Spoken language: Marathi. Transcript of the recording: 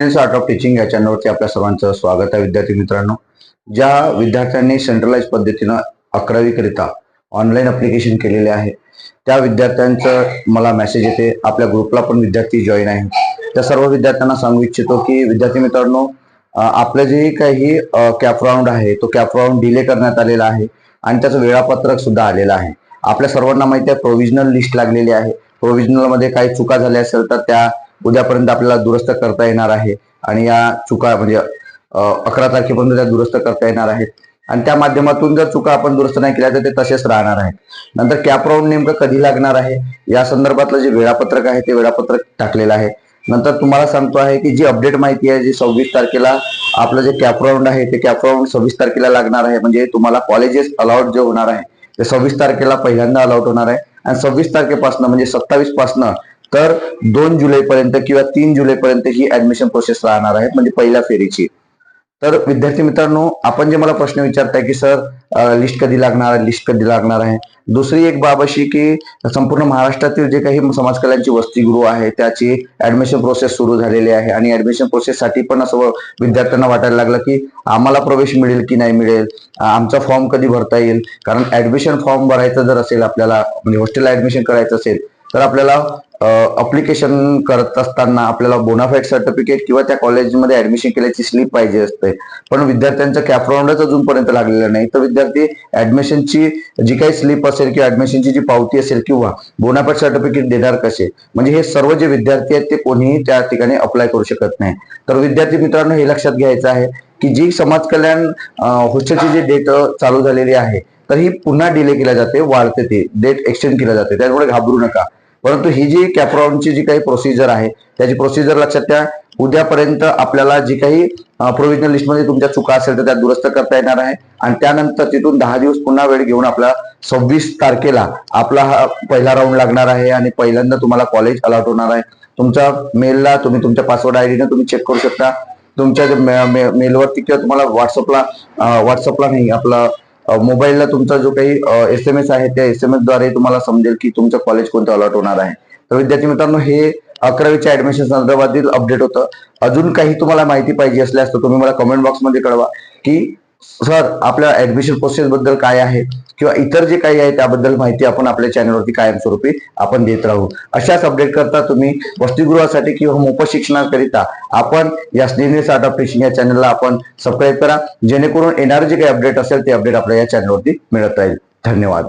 आर्ट ऑफ टीचिंग या चॅनलवरती आपल्या सर्वांचं स्वागत आहे विद्यार्थी मित्रांनो. ज्या विद्यार्थ्यांनी सेंट्रलाइज पद्धतीनं अकरावीकरिता ऑनलाईन अप्लिकेशन केलेले आहे त्या विद्यार्थ्यांचं मला मेसेज येते. आपल्या ग्रुपला पण विद्यार्थी जॉईन आहे. त्या सर्व विद्यार्थ्यांना सांगू इच्छितो की विद्यार्थी मित्रांनो आपलं जे काही कॅप राऊंड आहे तो कॅप राऊंड डिले करण्यात आलेला आहे आणि त्याचं वेळापत्रक सुद्धा आलेलं आहे. आपल्या सर्वांना माहिती आहे प्रोव्हिजनल लिस्ट लागलेली आहे. प्रोव्हिजनलमध्ये काही चुका झाल्या असेल तर त्या उद्यापर्यंत आपल्याला दुरुस्त करता येणार आहे. आणि या चुका म्हणजे अकरा तारखेपर्यंत त्या दुरुस्त करता येणार आहेत. आणि त्या माध्यमातून जर चुका आपण दुरुस्त नाही केल्या तर ते तसेच राहणार आहेत. नंतर कॅप राऊंड नेमकं कधी लागणार आहे? या संदर्भातलं जे वेळापत्रक आहे ते वेळापत्रक टाकलेलं आहे. नंतर तुम्हाला सांगतो आहे की जी अपडेट माहिती आहे जी सव्वीस तारखेला आपलं जे कॅप राऊंड आहे ते कॅप राऊंड सव्वीस तारखेला लागणार आहे. म्हणजे तुम्हाला कॉलेजेस अलाउड जे होणार आहे ते सव्वीस तारखेला पहिल्यांदा अलाउट होणार आहे. आणि सव्वीस तारखेपासून म्हणजे सत्तावीस पासनं तर दोन जुलैपर्यंत किंवा तीन जुलैपर्यंत ही ऍडमिशन प्रोसेस राहणार आहे म्हणजे पहिल्या फेरीची. तर विद्यार्थी मित्रांनो आपण जे मला प्रश्न विचारताय की सर लिस्ट कधी लागणार आहे? लिस्ट कधी लागणार आहे? दुसरी एक बाब अशी की संपूर्ण महाराष्ट्रातील जे काही समाज कल्याणची वसतिगृह आहे त्याची ऍडमिशन प्रोसेस सुरू झालेली आहे. आणि ऍडमिशन प्रोसेससाठी पण असं विद्यार्थ्यांना वाटायला लागलं की आम्हाला प्रवेश मिळेल की नाही मिळेल? आमचा फॉर्म कधी भरता येईल? कारण ऍडमिशन फॉर्म भरायचं जर असेल आपल्याला म्हणजे हॉस्टेलला ऍडमिशन करायचं असेल तर आपल्याला अप्लिकेशन करत असताना आपल्याला बोनाफाईड सर्टिफिकेट किंवा त्या कॉलेजमध्ये ऍडमिशन केल्याची स्लिप पाहिजे असते. पण विद्यार्थ्यांचं कॅपराऊंडच अजूनपर्यंत लागलेलं नाही. तर विद्यार्थी ऍडमिशनची जी काही स्लिप असेल किंवा ऍडमिशनची जी पावती असेल किंवा बोनाफाईड सर्टिफिकेट देणार कसे म्हणजे हे सर्व जे विद्यार्थी आहेत ते कोणीही त्या ठिकाणी अप्लाय करू शकत नाही. तर विद्यार्थी मित्रांनो हे लक्षात घ्यायचं आहे की जी समाज कल्याण हॉस्टेलची जी डेट चालू झालेली आहे तर ही पुन्हा डिले केल्या जाते वाढते ती. डेट एक्सटेंड केल्या जाते. त्यामुळे घाबरू नका. परंतु ही जी कॅप्रॉनची जी काही प्रोसिजर आहे त्याची प्रोसिजर लक्षात त्या उद्यापर्यंत आपल्याला जी काही प्रोव्हिजनल लिस्टमध्ये तुमच्या चुका असेल तर त्या दुरुस्त करता येणार आहे. आणि त्यानंतर तिथून दहा दिवस पुन्हा वेळ घेऊन आपला सव्वीस तारखेला आपला हा पहिला राऊंड लागणार आहे आणि पहिल्यांदा तुम्हाला कॉलेज अलॉट होणार आहे. तुमच्या मेलला तुम्ही तुमच्या पासवर्ड आयडीने तुम्ही चेक करू शकता. तुमच्या मेलवरती किंवा तुम्हाला व्हॉट्सअपला व्हॉट्सअपला नाही आपला मोबाईलला तुमचा जो काही एस एम एस आहे त्या एस एम एसद्वारे तुम्हाला समजेल की तुमचं कॉलेज कोणतं अलॉट होणार आहे. तर विद्यार्थी मित्रांनो हे अकरावीच्या ऍडमिशन संदर्भातील अपडेट होतं. अजून काही तुम्हाला माहिती पाहिजे असल्यास तर तुम्ही मला कमेंट बॉक्समध्ये कळवा की सर आपल्या ऍडमिशन प्रोसेस बद्दल काय आहे? किंवा इतर जे काही आहे त्याबद्दल माहिती आपण आपल्या चॅनलवरती कायमस्वरूपी आपण देत राहू. अशाच अपडेट करता तुम्ही वसतिगृहासाठी किंवा मोफत शिक्षणाकरिता आपण या स्नेहनेस आर्ट ऑफ टीचिंग या चॅनलला आपण सबस्क्राईब करा. जेणेकरून येणारे जे काही अपडेट असेल ते अपडेट आपल्या या चॅनलवरती मिळत राहील. धन्यवाद.